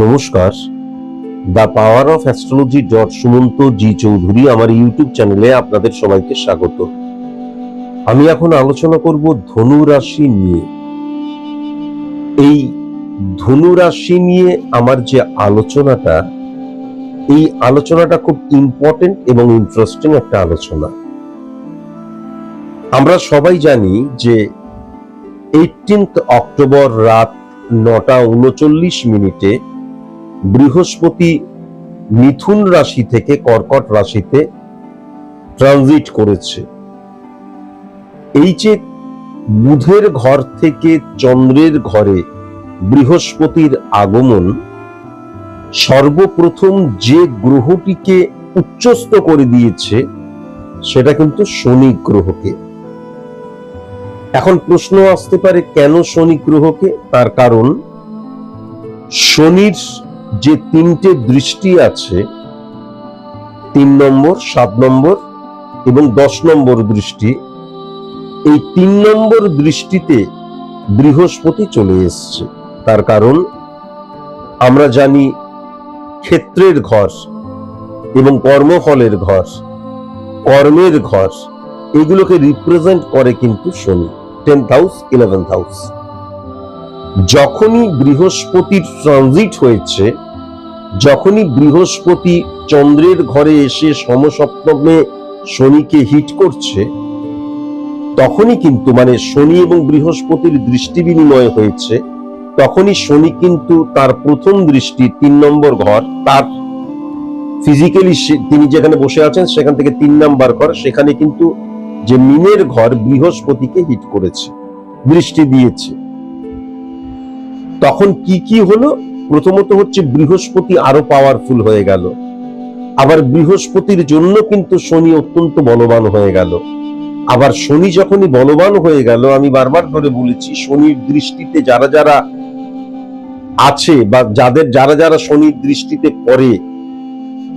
নমস্কার। The power of astrology dot Sumanta G Chowdhury আমার YouTube চ্যানেলে আপনাদের সবাইকে স্বাগত। আমি এখন আলোচনা করব ধনু রাশি নিয়ে। এই ধনু রাশি নিয়ে আমার যে আলোচনাটা, এই আলোচনাটা খুব ইম্পর্টেন্ট এবং ইন্টারেস্টিং একটা আলোচনা। আমরা সবাই জানি যে এইটিন্থ অক্টোবর রাত নটা উনচল্লিশ মিনিটে বৃহস্পতি মিথুন রাশি থেকে কর্কট রাশিতে ট্রানজিট করেছে। এই যে বুধের ঘর থেকে চন্দ্রের ঘরে বৃহস্পতির আগমন, সর্বপ্রথম যে গ্রহটিকে উচ্চস্ত করে দিয়েছে, সেটা কিন্তু শনি গ্রহকে। এখন প্রশ্ন আসতে পারে কেন শনি গ্রহকে? তার কারণ শনির যে তিনটে দৃষ্টি আছে, তিন নম্বর, সাত নম্বর এবং দশ নম্বর দৃষ্টি, এই তিন নম্বর দৃষ্টিতে বৃহস্পতি চলে এসছে। তার কারণ, আমরা জানি ক্ষেত্রের ঘর এবং কর্মফলের ঘর, কর্মের ঘর, এগুলোকে রিপ্রেজেন্ট করে কিন্তু Shani tenth house eleventh house যখনই বৃহস্পতির ট্রানজিট হয়েছে, যখনই বৃহস্পতি চন্দ্রের ঘরে এসে সমসপ্তমে শনিকে হিট করছে, তখনই কিন্তু মানে শনি এবং বৃহস্পতির দৃষ্টি বিনিময় হয়েছে, তখনই শনি কিন্তু তার প্রথম দৃষ্টি তিন নম্বর ঘর, তার ফিজিক্যালি তিনি যেখানে বসে আছেন সেখান থেকে তিন নাম্বার ঘর, সেখানে কিন্তু যে মিনের ঘর বৃহস্পতিকে হিট করেছে, দৃষ্টি দিয়েছে। তখন কি কি হলো? প্রথমত হচ্ছে বৃহস্পতি আরও পাওয়ারফুল হয়ে গেল। আবার বৃহস্পতির জন্য কিন্তু শনি অত্যন্ত বলবান হয়ে গেল। আবার শনি যখনই বলবান হয়ে গেল, আমি বারবার ধরে বলেছি, শনির দৃষ্টিতে যারা যারা আছে বা যাদের যারা যারা শনির দৃষ্টিতে পড়ে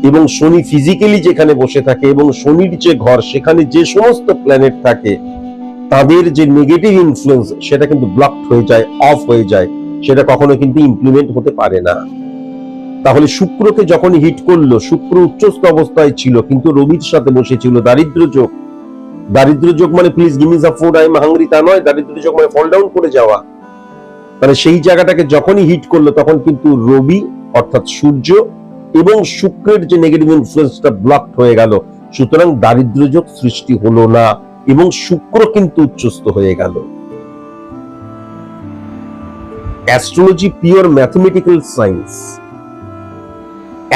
এবং শনি ফিজিক্যালি যেখানে বসে থাকে এবং শনির যে ঘর, সেখানে যে সমস্ত প্ল্যানেট থাকে, তাদের যে নেগেটিভ ইনফ্লুয়েন্স সেটা কিন্তু ব্লকড হয়ে যায় অফ হয়ে যায়। সেটা কখনো কিন্তু ইমপ্লিমেন্ট হতে পারে না। তাহলে শুক্রকে যখন হিট করল, শুক্র উচ্চস্থ অবস্থায় ছিল, কিন্তু রবির সাথে বসেছিল। দারিদ্র যোগ। দারিদ্র যোগ মানে please গিমিজ a food I hungry তা নয়। দারিদ্র যোগ মানে ফল ডাউন করে যাওয়া। তাহলে সেই জায়গাটাকে যখনই হিট করল, তখন কিন্তু রবি, অর্থাৎ সূর্য এবং শুক্রের যে নেগেটিভ ইনফ্লুয়েন্সটা ব্লকড হয়ে গেল, সুতরাং দারিদ্র যোগ সৃষ্টি হলো না এবং শুক্র কিন্তু উচ্চস্থ হয়ে গেল। অ্যাস্ট্রোলজি পিওর ম্যাথমেটিক্যাল সায়েন্স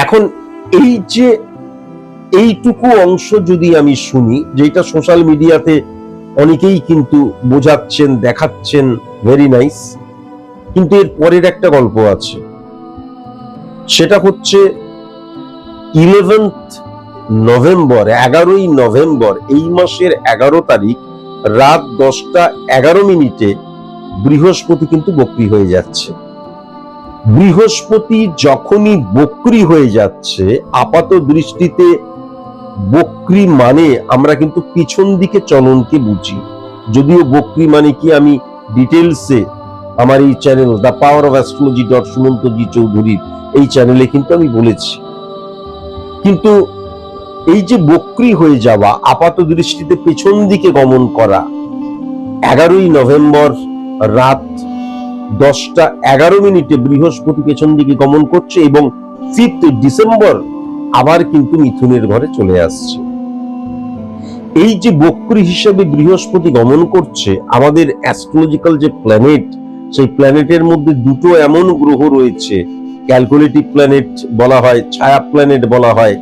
এখন এই যে এইটুকু অংশ যদি আমি শুনি যেটা সোশ্যাল মিডিয়াতে অনেকেই কিন্তু বোঝাচ্ছেন, দেখাচ্ছেন ভেরি নাইস কিন্তু এর পরের একটা গল্প আছে। সেটা হচ্ছে ইলেভেন্থ নভেম্বর এগারোই নভেম্বর এই মাসের এগারো তারিখ, রাত দশটা এগারো মিনিটে বৃহস্পতি কিন্তু বক্রি হয়ে যাচ্ছে। বৃহস্পতি যখনই বক্রি হয়ে যাচ্ছে, আপাত দৃষ্টিতে বক্রি মানে আমরা কিন্তু পিছন দিকে চলনকে বুঝি। যদিও বক্রি মানে কি আমি ডিটেলসে আমার এই channel the power of astrology dot Sumanta G চৌধুরীর এই চ্যানেলে কিন্তু আমি বলেছি। কিন্তু এই যে বক্রি হয়ে যাওয়া, আপাত দৃষ্টিতে পেছন দিকে গমন করা, এগারোই নভেম্বর রাত দশটা এগারো মিনিটে বৃহস্পতি পেছন দিকে গমন করছে এবং ফিফথ ডিসেম্বর আবার কিন্তু মিথুনের ঘরে চলে আসছে। এই যে বক্রি হিসেবে বৃহস্পতি গমন করছে, আমাদের অ্যাস্ট্রোলজিক্যাল যে প্ল্যানেট সেই প্ল্যানেটের মধ্যে দুটো এমন গ্রহ রয়েছে ক্যালকুলেটিভ প্ল্যানেট বলা হয়, ছায়া প্ল্যানেট বলা হয়।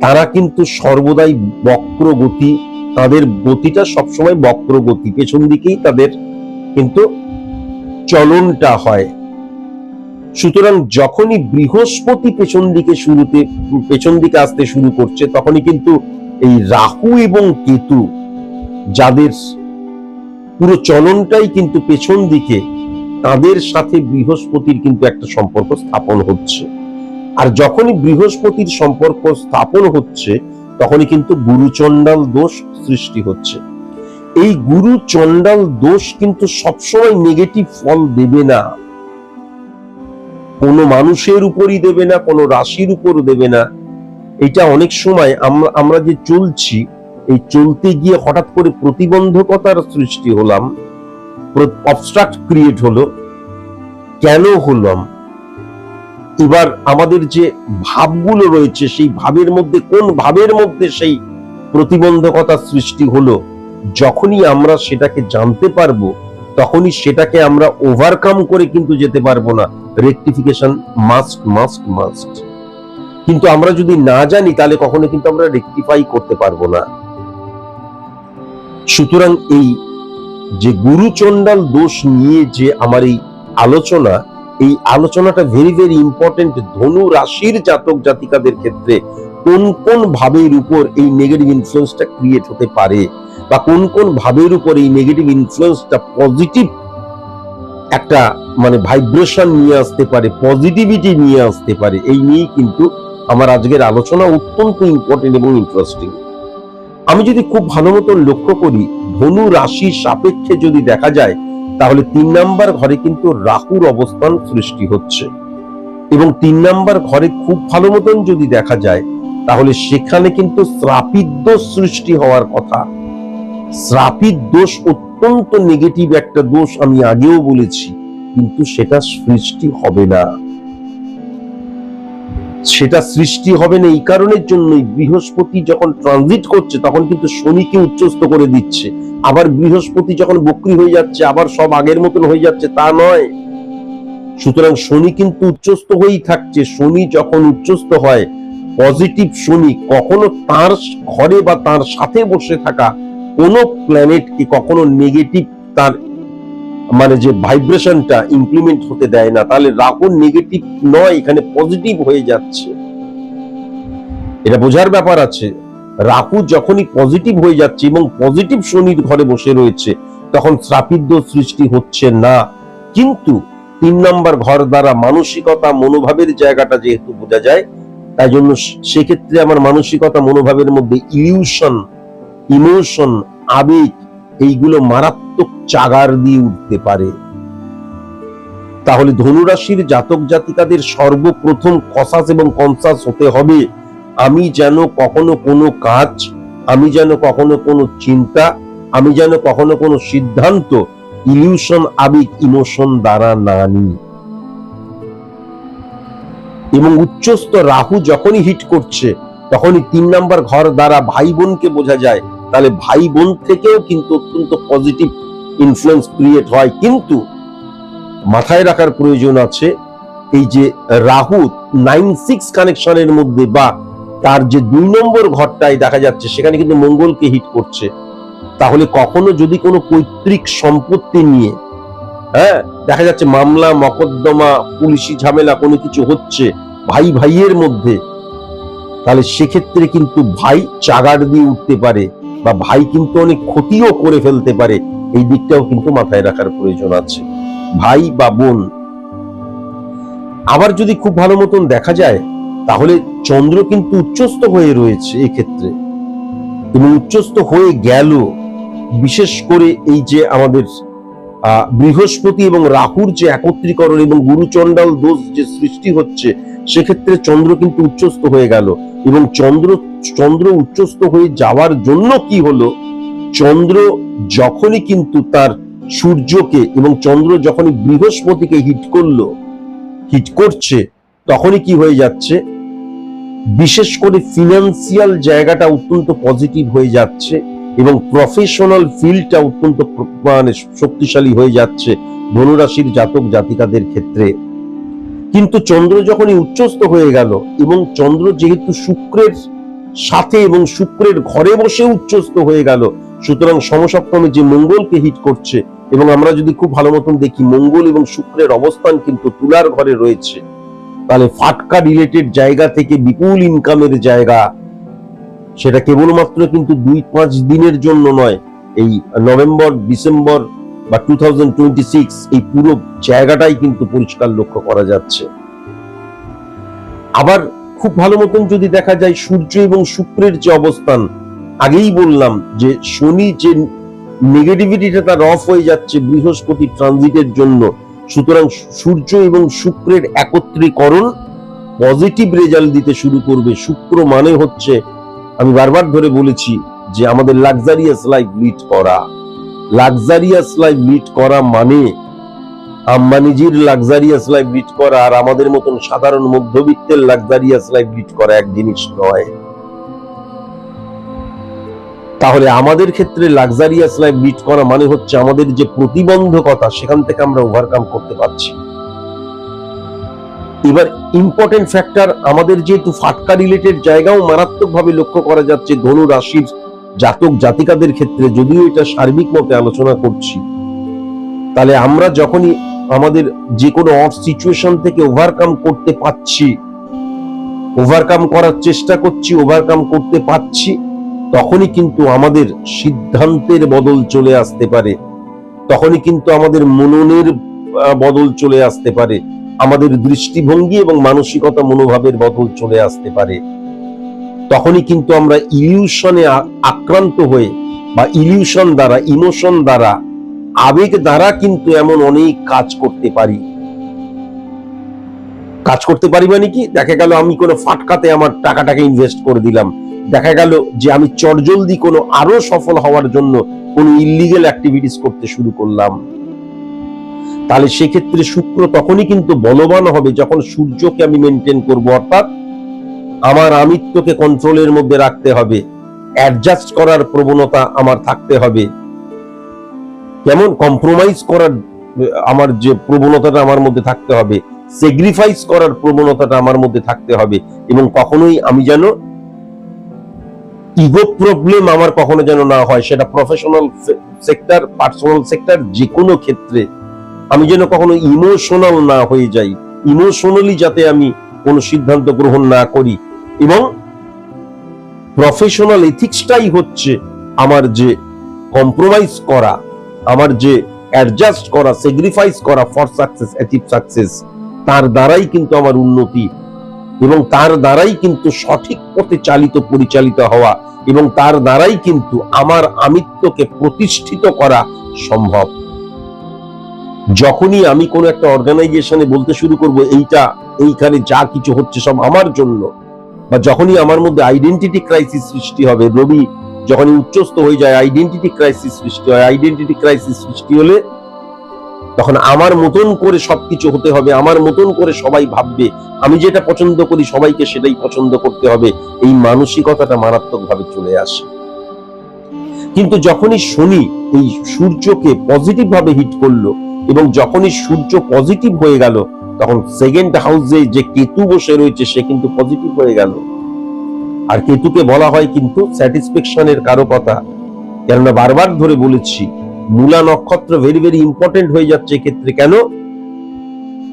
তারা কিন্তু সর্বদাই বক্র গতি তাদের গতিটা সবসময় বক্র গতি পেছন দিকেই তাদের কিন্তু চলনটা হয়। সুতরাং যখনই বৃহস্পতি পেছন দিকে শুরুতে, পেছন দিকে আসতে শুরু করছে, তখনই কিন্তু এই রাহু এবং কেতু যাদের পুরো চলনটাই কিন্তু পেছন দিকে, তাদের সাথে বৃহস্পতির কিন্তু একটা সম্পর্ক স্থাপন হচ্ছে। আর যখনই বৃহস্পতির সম্পর্ক স্থাপন হচ্ছে, তখনই কিন্তু গুরুচণ্ডাল দোষ সৃষ্টি হচ্ছে। এই গুরু চণ্ডাল দোষ কিন্তু সবসময় নেগেটিভ ফল দেবে না। কোনো মানুষের উপরই দেবে না, কোনো রাশির উপর দেবে না। এটা অনেক সময় আমরা আমরা যে চলছি, এই চলতে গিয়ে হঠাৎ করে প্রতিবন্ধকতার সৃষ্টি হলাম অবস্ট্রাক্ট ক্রিয়েট হলো, কেন হলাম? এবার আমাদের যে ভাবগুলো রয়েছে, সেই ভাবের মধ্যে, কোন ভাবের মধ্যে সেই প্রতিবন্ধকতা সৃষ্টি হলো? যখনই আমরা সেটাকে জানতে পারব, তখনই সেটাকে আমরা ওভারকাম করে কিন্তু যেতে পারব না। রেকটিফিকেশন মাস্ট মাস্ট মাস্ট কিন্তু আমরা যদি না জানি, তাহলে কখনো কিন্তু আমরা রেকটিফাই করতে পারব না। সুতরাং এই যে গুরুচণ্ডাল দোষ নিয়ে যে আমার এই আলোচনা, এই আলোচনাটা ভেরি ভেরি ইম্পর্টেন্ট ধনু রাশির জাতক জাতিকাদের ক্ষেত্রে কোন কোন ভাবের উপর এই নেগেটিভ ইনফ্লুয়েন্সটা ক্রিয়েট হতে পারে? বা কোন কোন ভাবের উপর এই নেগেটিভ ইনফ্লুয়েন্সটা পজিটিভ একটা মানে ভাইব্রেশন নিয়ে আসতে পারে পজিটিভিটি নিয়ে আসতে পারে? এই নিয়েই কিন্তু আমার আজকের আলোচনা অত্যন্ত ইম্পর্টেন্ট এবং ইন্টারেস্টিং আমি যদি খুব ভালো মতন লক্ষ্য করি, ধনু রাশির সাপেক্ষে যদি দেখা যায়, তাহলে তিন নাম্বার ঘরে কিন্তু রাহুর অবস্থান সৃষ্টি হচ্ছে। এবং তিন নাম্বার ঘরে খুব ভালো মতন যদি দেখা যায় তাহলে সেখানে কিন্তু শ্রাপিত দোষ সৃষ্টি হওয়ার কথা। শ্রাপিত দোষ অত্যন্ত নেগেটিভ একটা দোষ আমি আগেও বলেছি, কিন্তু সেটা সৃষ্টি হবে না। সেটা সৃষ্টি হবে না এই কারণের জন্যই বৃহস্পতি যখন ট্রানজিট করছে, তখন কিন্তু শনিকে উচ্চস্ত করে দিচ্ছে। আবার বৃহস্পতি যখন বক্রি হয়ে যাচ্ছে, আবার সব আগের মতন হয়ে যাচ্ছে, তা নয়। সুতরাং শনি কিন্তু উচ্চস্ত হয়েই থাকছে। শনি যখন উচ্চস্ত হয় পজিটিভ শনি কখনো তার ঘরে বা তার সাথে বসে থাকা কোনো প্ল্যানেটকে কখনো নেগেটিভ তার মানে যে ভাইব্রেশনটা ইমপ্লিমেন্ট হতে দেয় না, তাহলে রাহু নেগেটিভ নয়, এখানে পজিটিভ হয়ে যাচ্ছে। এটা বোঝার ব্যাপার আছে, রাহু যখনই পজিটিভ হয়ে যাচ্ছে এবং পজিটিভ শনির ঘরে বসে রয়েছে, তখন শ্রাপিত দোষ সৃষ্টি হচ্ছে না। কিন্তু তিন নম্বর ঘর দ্বারা মানসিকতা, মনোভাবের জায়গাটা যেহেতু বোঝা যায় তাই জন্য সেক্ষেত্রে আমার মানসিকতা, মনোভাবের মধ্যে ইলিউশন ইমোশন আবেগ, এইগুলো মারাত্মক চাগার দিয়ে উঠতে পারে। তাহলে ধনুরাশির জাতক জাতিকাদের সর্বপ্রথম কসাস এবং কনসাস হতে হবে, আমি যেন কখনো কোনো কাজ, আমি যেন কখনো কোনো চিন্তা, আমি যেন কখনো কোনো সিদ্ধান্ত ইলিউশন আবেগ ইমোশন দ্বারা না নিই। এবং উচ্চস্থ রাহু যখনই হিট করছে, তখনই তিন নাম্বার ঘর দ্বারা ভাই বোনকে বোঝা যায়। তাহলে ভাই বোন থেকেও কিন্তু অত্যন্ত পজিটিভ ইনফ্লুয়েন্স ক্রিয়েট হয়। কিন্তু মাথায় রাখার প্রয়োজন আছে, এই যে রাহু নাইন সিক্স কানেকশনের মধ্যে বা তার যে দুই নম্বর ঘরটায় দেখা যাচ্ছে, সেখানে কিন্তু মঙ্গলকে হিট করছে। তাহলে কখনো যদি কোনো পৈতৃক সম্পত্তি নিয়ে হ্যাঁ দেখা যাচ্ছে মামলা, মকদ্দমা, পুলিশি ঝামেলা কোনো কিছু হচ্ছে ভাই ভাইয়ের মধ্যে। তাহলে সেক্ষেত্রে কিন্তু ভাই চাগার দিয়ে উঠতে পারে বা ভাই কিন্তু অনেক ক্ষতিও করে ফেলতে পারে। এই দিকটাও কিন্তু মাথায় রাখার প্রয়োজন আছে। ভাই বা বোন। আবার যদি খুব ভালো মতন দেখা যায়, তাহলে চন্দ্র কিন্তু উচ্চস্থ হয়ে রয়েছে এক্ষেত্রে। এবং উচ্চস্থ হয়ে গেল। বিশেষ করে এই যে আমাদের বৃহস্পতি এবং রাহুর যে একত্রীকরণ এবং গুরুচণ্ডাল দোষ যে সৃষ্টি হচ্ছে, সেক্ষেত্রে চন্দ্র কিন্তু উচ্চস্থ হয়ে গেল। এবং চন্দ্র চন্দ্র উচ্চস্থ হয়ে যাওয়ার জন্য কি হলো? চন্দ্র যখনই কিন্তু তার সূর্যকে এবং চন্দ্র যখনই বৃহস্পতিকে হিট করল হিট করছে, তখনই কি হয়ে যাচ্ছে? বিশেষ করে ফিনান্সিয়াল জায়গাটা অত্যন্ত পজিটিভ হয়ে যাচ্ছে। এবং প্রফেশনাল ফিল্ডটা অত্যন্ত মানে শক্তিশালী হয়ে যাচ্ছে ধনুরাশির জাতক জাতিকাদের ক্ষেত্রে। কিন্তু চন্দ্র যখনই উচ্চস্থ হয়ে গেল এবং চন্দ্র যেহেতু শুক্রের সাথে এবং শুক্রের ঘরে বসে উচ্চস্থ হয়ে গেল, সুতরাং সমসপ্তমে যে মঙ্গলকে হিট করছে এবং আমরা যদি খুব ভালো মতন দেখি মঙ্গল এবং শুক্রের অবস্থান কিন্তু তুলার ঘরে রয়েছে, তাহলে ফাটকা রিলেটেড জায়গা থেকে বিপুল ইনকামের জায়গা সেটা কেবলমাত্র কিন্তু দুই পাঁচ দিনের জন্য নয়, এই নভেম্বর, ডিসেম্বর বা টু এই পুরো জায়গাটাই কিন্তু পরিষ্কার লক্ষ্য করা যাচ্ছে। আবার খুব ভালো মতন যদি দেখা যায় সূর্য এবং শুক্রের যে অবস্থান, আগেই বললাম যে শনি যে নেগেটিভিটিটা তার অফ হয়ে যাচ্ছে বৃহস্পতি ট্রানজিটের জন্য, সুতরাং সূর্য এবং শুক্রের একত্রীকরণ পজিটিভ রেজাল্ট দিতে শুরু করবে। শুক্র মানে হচ্ছে আমি বারবার ধরে বলেছি যে আমাদের লাক্সারিয়াস লাইফ লিড করা। লাক্সারিয়াস লাইফ লিড করা মানে আম্বানিজির লাক্সারিয়াস লাইফ লিড করা আর আমাদের মতন সাধারণ মধ্যবিত্তের লাক্সারিয়াস লাইফ লিড করা এক জিনিস নয়। তাহলে আমাদের ক্ষেত্রে লাক্সারিয়াস লাইফ লিড করা মানে হচ্ছে আমাদের যে প্রতিবন্ধকতা, সেখান থেকে আমরা ওভারকাম করতে পারছি। এবার ইম্পর্টেন্ট ফ্যাক্টর আমাদের যেহেতু ফাটকা রিলেটেড জায়গাও মারাত্মকভাবে লক্ষ্য করা যাচ্ছে ধনু রাশির জাতক জাতিকাদের ক্ষেত্রে। যদিও এটা সার্বিক মতে আলোচনা করছি। তাহলে আমরা যখনই আমাদের যে কোনো অফ সিচুয়েশন থেকে ওভারকাম করতে পাচ্ছি ওভারকাম করার চেষ্টা করছি ওভারকাম করতে পাচ্ছি তখনই কিন্তু আমাদের সিদ্ধান্তের বদল চলে আসতে পারে। তখনই কিন্তু আমাদের মননের বদল চলে আসতে পারে। আমাদের দৃষ্টিভঙ্গি এবং মানসিকতা মনোভাবের বদল চলে আসতে পারে। তখনই কিন্তু আমরা ইলিউশনে আক্রান্ত হয়ে বা ইলিউশন দ্বারা ইমোশন দ্বারা, আবেগ দ্বারা কিন্তু এমন অনেক কাজ করতে পারি। কাজ করতে পারি মানে কি? দেখা গেল আমি কোনো ফাটকাতে আমার টাকাটাকে ইনভেস্ট করে দিলাম। দেখা গেল যে আমি চটজলদি কোনো আরও সফল হওয়ার জন্য কোনো ইলিগেল অ্যাক্টিভিটিস করতে শুরু করলাম। তাহলে সেক্ষেত্রে শুক্র তখনই কিন্তু বলবান হবে যখন সূর্যকে আমি মেনটেন করব, অর্থাৎ আমার আমিত্বকে কন্ট্রোলের মধ্যে রাখতে হবে অ্যাডজাস্ট করার প্রবণতা আমার থাকতে হবে। কেমন? কম্প্রোমাইজ করার, আমার যে প্রবণতাটা আমার মধ্যে থাকতে হবে সেগ্রিফাইস করার প্রবণতাটা আমার মধ্যে থাকতে হবে, এবং কখনোই আমি যেন ইগো প্রবলেম আমার কখনো যেন না হয়, সেটা প্রফেশনাল সেক্টর পার্সোনাল সেক্টর যে কোনো ক্ষেত্রে। আমি যেন কখনো ইমোশনাল না হয়ে যাই। ইমোশনালি যাতে আমি কোনো সিদ্ধান্ত গ্রহণ না করি। এবং প্রফেশনাল এথিক্সটাই হচ্ছে আমার যে কম্প্রোমাইজ করা, আমার যে অ্যাডজাস্ট করা সেগ্রিফাইস করা ফর সাকসেস অ্যাচিভ সাকসেস তার দ্বারাই কিন্তু আমার উন্নতি এবং তার দ্বারাই কিন্তু সঠিক পথে চালিত, পরিচালিত হওয়া এবং তার দ্বারাই কিন্তু আমার আমিত্বকে প্রতিষ্ঠিত করা সম্ভব। যখনই আমি কোনো একটা অর্গানাইজেশনে বলতে শুরু করব, এইটা, এইখানে যা কিছু হচ্ছে সব আমার জন্য, বা যখনই আমার মধ্যে আইডেন্টিটি ক্রাইসিস সৃষ্টি হবে, রবি যখনই উচ্চস্থ হয়ে যায় আইডেন্টিটি ক্রাইসিস সৃষ্টি হয় আইডেন্টিটি ক্রাইসিস সৃষ্টি হলে তখন আমার মতন করে সবকিছু হতে হবে, আমার মতন করে সবাই ভাববে, আমি যেটা পছন্দ করি সবাইকে সেটাই পছন্দ করতে হবে, এই মানসিকতাটা মারাত্মকভাবে চলে আসে। কিন্তু যখনই শনি এই সূর্যকে পজিটিভ ভাবে হিট করল এবং যখনই সূর্য পজিটিভ হয়ে গেল, তখন সেকেন্ড হাউসে যে কেতু বসে রয়েছে, সে কিন্তু পজিটিভ হয়ে গেল। আর কেতুকে বলা হয় কিন্তু স্যাটিসফ্যাকশনের কারও কথা কেননা বারবার ধরে বলেছি, মূলা নক্ষত্র ভেরি ভেরি ইম্পর্টেন্ট হয়ে যাচ্ছে এক্ষেত্রে কেন?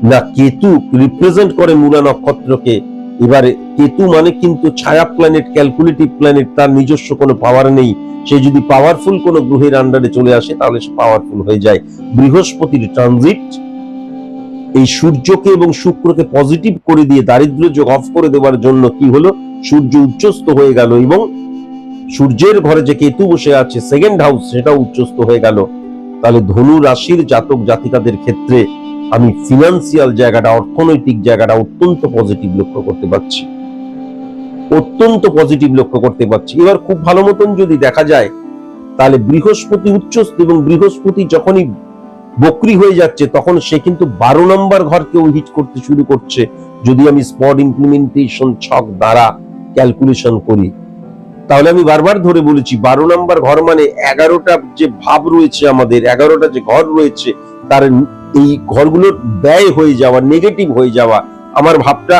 না, কেতু রিপ্রেজেন্ট করে মূলা নক্ষত্রকে এবারে কেতু মানে কিন্তু ছায়া প্ল্যানেট ক্যালকুলেটিভ প্ল্যানেট তার নিজস্ব কোনো পাওয়ার নেই। সে যদি পাওয়ারফুল কোনো গ্রহের আন্ডারে চলে আসে, তাহলে সে পাওয়ারফুল হয়ে যায়। বৃহস্পতির ট্রানজিট এই সূর্যকে এবং শুক্রকে পজিটিভ করে দিয়ে দারিদ্র্য যোগ অফ করে দেওয়ার জন্য কি হলো? সূর্য উচ্চস্ত হয়ে গেল এবং সূর্যের ঘরে যে কেতু বসে আছে সেকেন্ড হাউস সেটা উচ্চস্ত হয়ে গেল। তাহলে ধনু রাশির জাতক জাতিকাদের ক্ষেত্রে আমি ফিনান্সিয়াল জায়গাটা, অর্থনৈতিক জায়গাটা অত্যন্ত পজিটিভ লক্ষ্য করতে পারছি। অত্যন্ত পজিটিভ লক্ষ্য করতে পারছি। এবার খুব ভালো মতন যদি দেখা যায়, তাহলে বৃহস্পতি উচ্চস্থ এবং বৃহস্পতি যখনই বকরি হয়ে যাচ্ছে, তখন সে কিন্তু বারো নম্বর ঘরকেও হিট করতে শুরু করছে। যদি আমি স্পট ইমপ্লিমেন্টেশন ছক দ্বারা ক্যালকুলেশন করি, তাহলে আমি বারবার ধরে বলেছি, বারো নম্বর ঘর মানে এগারোটা যে ভাব রয়েছে আমাদের, এগারোটা যে ঘর রয়েছে, তার এই ঘরগুলোর ব্যয় হয়ে যাওয়া নেগেটিভ হয়ে যাওয়া, আমার ভাবটা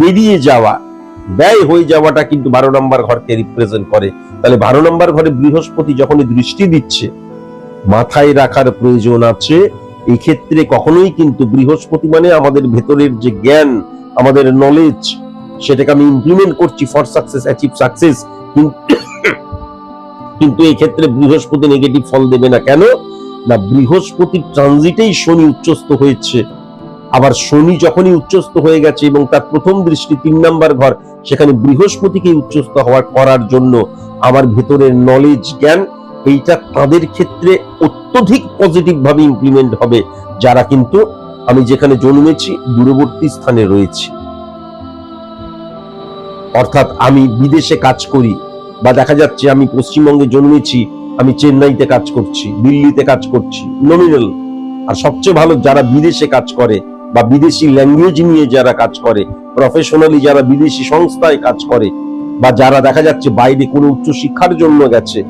বেরিয়ে যাওয়া, ব্যয় হয়ে যাওয়াটা কিন্তু বারো নম্বর ঘরকে রিপ্রেজেন্ট করে। তাহলে বারো নম্বর ঘরে বৃহস্পতি যখনই দৃষ্টি দিচ্ছে, মাথায় রাখার প্রয়োজন আছে, এক্ষেত্রে কখনোই কিন্তু বৃহস্পতি মানে আমাদের ভেতরের যে জ্ঞান, আমাদের নলেজ সেটাকে আমি ইমপ্লিমেন্ট করছি ফর সাকসেস অ্যাচিভ সাকসেস কিন্তু এই ক্ষেত্রে বৃহস্পতি নেগেটিভ ফল দেবে না। কেন? না বৃহস্পতির ট্রানজিটেই শনি উচ্চস্থ হয়েছে। আবার শনি যখনই উচ্চস্থ হয়ে গেছে এবং তার প্রথম দৃষ্টি তিন নাম্বার ঘর, সেখানে বৃহস্পতিকে উচ্চস্থ হওয়ার করার জন্য আমার ভেতরের নলেজ জ্ঞান, এইটা তাদের ক্ষেত্রে অত্যধিক পজিটিভ ভাবে ইমপ্লিমেন্ট হবে, যারা কিন্তু আমি যেখানে জন্মেছি, দূরবর্তী স্থানে রয়েছি। অর্থাৎ আমি বিদেশে কাজ করি বা দেখা যাচ্ছে আমি পশ্চিমবঙ্গে জন্মেছি আমি চেন্নাইতে কাজ করছি, দিল্লিতে কাজ করছি নমিনাল আর সবচেয়ে ভালো যারা বিদেশে কাজ করে বা বিদেশি ল্যাঙ্গুয়েজ নিয়ে যারা কাজ করে প্রফেশনালি যারা বিদেশি সংস্থায় কাজ করে বা যারা দেখা যাচ্ছে বাইরে কোনো উচ্চ শিক্ষার জন্য গেছে,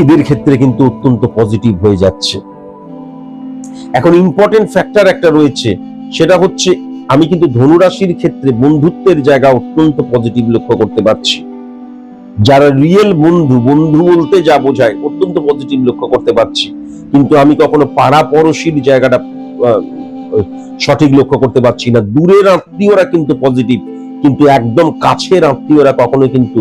এদের ক্ষেত্রে কিন্তু অত্যন্ত পজিটিভ হয়ে যাচ্ছে। এখন ইম্পর্টেন্ট ফ্যাক্টর একটা রয়েছে, সেটা হচ্ছে আমি কিন্তু ধনুরাশির ক্ষেত্রে বন্ধুত্বের জায়গা অত্যন্ত পজিটিভ লক্ষ্য করতে পারছি। যারা রিয়েল বন্ধু বন্ধু বলতে যা বোঝায়, অত্যন্ত পজিটিভ লক্ষ্য করতে পারছি। কিন্তু আমি কখনো পাড়া পড়শির জায়গাটা সঠিক লক্ষ্য করতে পারছি না। দূরের আত্মীয়রা কিন্তু পজিটিভ কিন্তু একদম কাছের আত্মীয়রা কখনো কিন্তু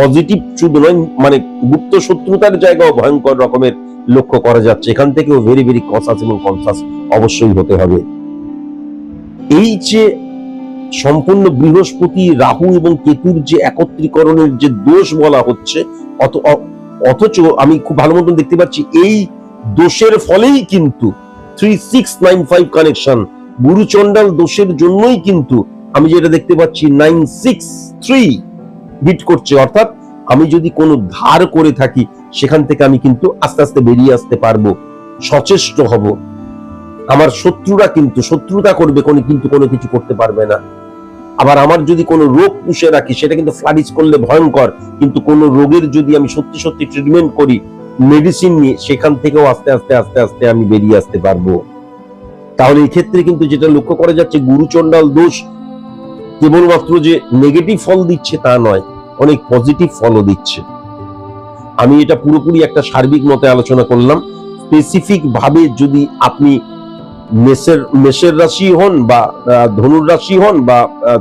পজিটিভ শুধু নয় মানে গুপ্ত শত্রুতার জায়গাও ভয়ঙ্কর রকমের লক্ষ্য করা যাচ্ছে। এখান থেকেও ভেরি ভেরি কনসাস এবং কনসাস অবশ্যই হতে হবে। এই যে সম্পূর্ণ বৃহস্পতি, রাহু এবং কেতুর যে একত্রীকরণের যে দোষ বলা হচ্ছে অথচ আমি খুব ভালো মতন দেখতে পাচ্ছি, এই দোষের ফলেই কিন্তু three six nine five connection গুরুচণ্ডাল দোষের জন্যই কিন্তু আমি যেটা দেখতে পাচ্ছি নাইন সিক্স থ্রি হিট করছে। অর্থাৎ আমি যদি কোনো ধার করে থাকি, সেখান থেকে আমি কিন্তু আস্তে আস্তে বেরিয়ে আসতে পারব, সচেষ্ট হব। আমার শত্রুরা কিন্তু, শত্রুতা করবে, কোনো কিন্তু কোনো কিছু করতে পারবে না। আবার আমার যদি কোনো রোগ পুষে রাখি, সেটা কিন্তু ফ্লারিশ করলে ভয়ঙ্কর। কিন্তু কোনো রোগের যদি আমি সত্যি সত্যি ট্রিটমেন্ট করি মেডিসিন নিয়ে, সেখান থেকেও আস্তে আস্তে আস্তে আস্তে আমি বেরিয়ে আসতে পারব। তাহলে ক্ষেত্রে কিন্তু যেটা লক্ষ্য করা যাচ্ছে, গুরুচণ্ডাল দোষ কেবলমাত্র যে নেগেটিভ ফল দিচ্ছে তা নয়, অনেক পজিটিভ ফলও দিচ্ছে। আমি এটা পুরোপুরি একটা সার্বিক মতে আলোচনা করলাম। স্পেসিফিক ভাবে যদি আপনি মেষের মেষের রাশি হন বা ধনুর রাশি হন বা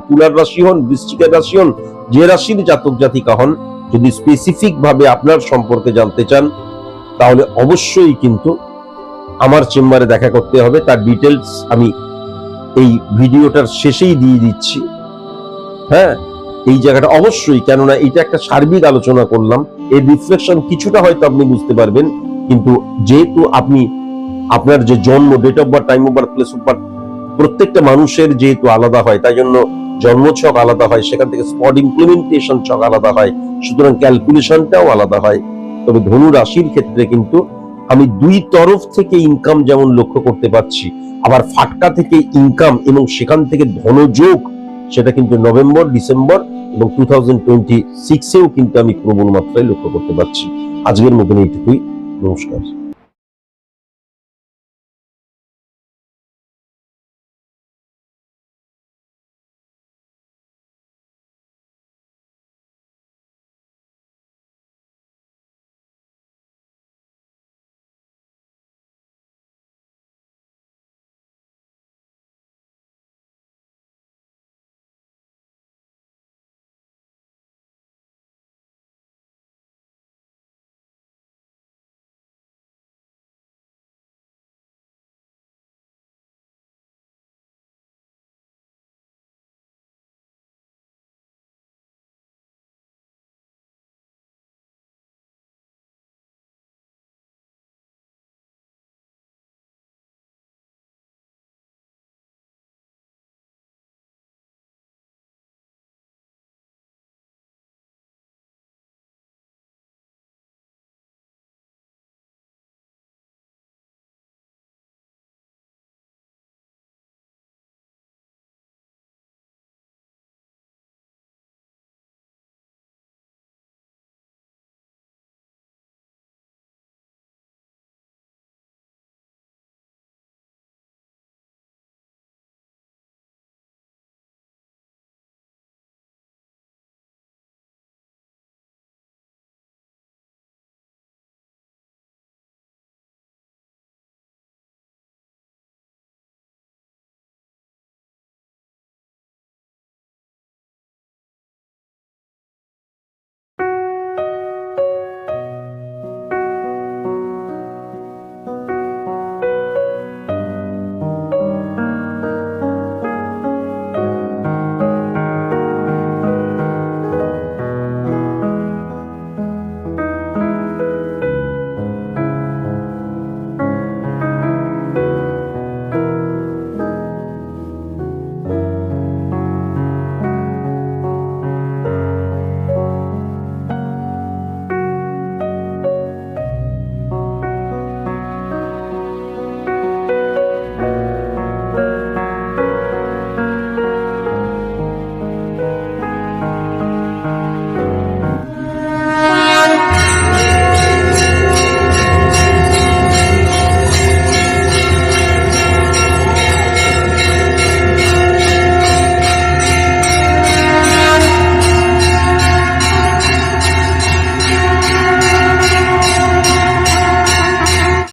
তুলার রাশি হন, বৃশ্চিকের রাশি হন, যে রাশির জাতক জাতিকা হন, যদি স্পেসিফিক ভাবে আপনার সম্পর্কে জানতে চান, তাহলে অবশ্যই কিন্তু আমার চেম্বারে দেখা করতে হবে। তার ডিটেলস আমি এই ভিডিওটার শেষেই দিয়ে দিচ্ছি। হ্যাঁ? এই জায়গাটা অবশ্যই, কেননা এটা একটা সার্বিক আলোচনা করলাম। এর রিফ্লেকশন কিছুটা হয়তো আপনি বুঝতে পারবেন, কিন্তু যেহেতু আপনি আপনার যে জন্ম date of birth time of birth place of birth প্রত্যেকটা মানুষের যেহেতু আলাদা হয়, তাই জন্য জন্মছক আলাদা হয়, সেখান থেকে স্পট ইমপ্লিমেন্টেশন ছক আলাদা হয়, সুতরাং ক্যালকুলেশনটাও আলাদা হয়। তবে ধনু রাশির ক্ষেত্রে কিন্তু আমি দুই তরফ থেকে ইনকাম যেমন লক্ষ্য করতে পারছি, আবার ফাটকা থেকে ইনকাম এবং সেখান থেকে ধনযোগ, সেটা কিন্তু নভেম্বর, ডিসেম্বর এবং টু থাউজেন্ড টোয়েন্টি সিক্সেও কিন্তু আমি প্রবল মাত্রায় লক্ষ্য করতে পারছি। আজকের মতন এইটুকুই, নমস্কার।